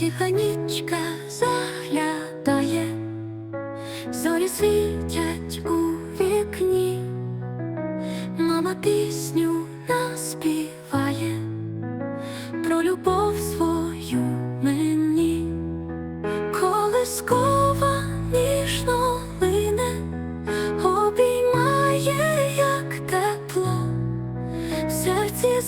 Тиха нічка заглядає, зорі світять у вікні, мама пісню наспіває про любов свою мені, колискова ніжно лине, обіймає, як тепло, в серці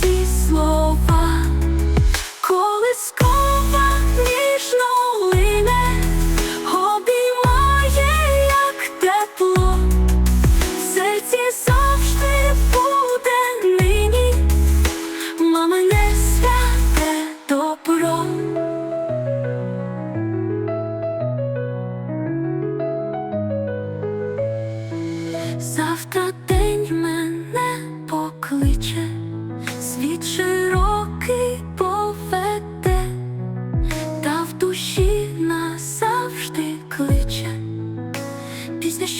ті слова. Колискова ніжно лине, обіймає, як тепло, в серці завжди буде нині, мамине святе добро. Завтра пісня,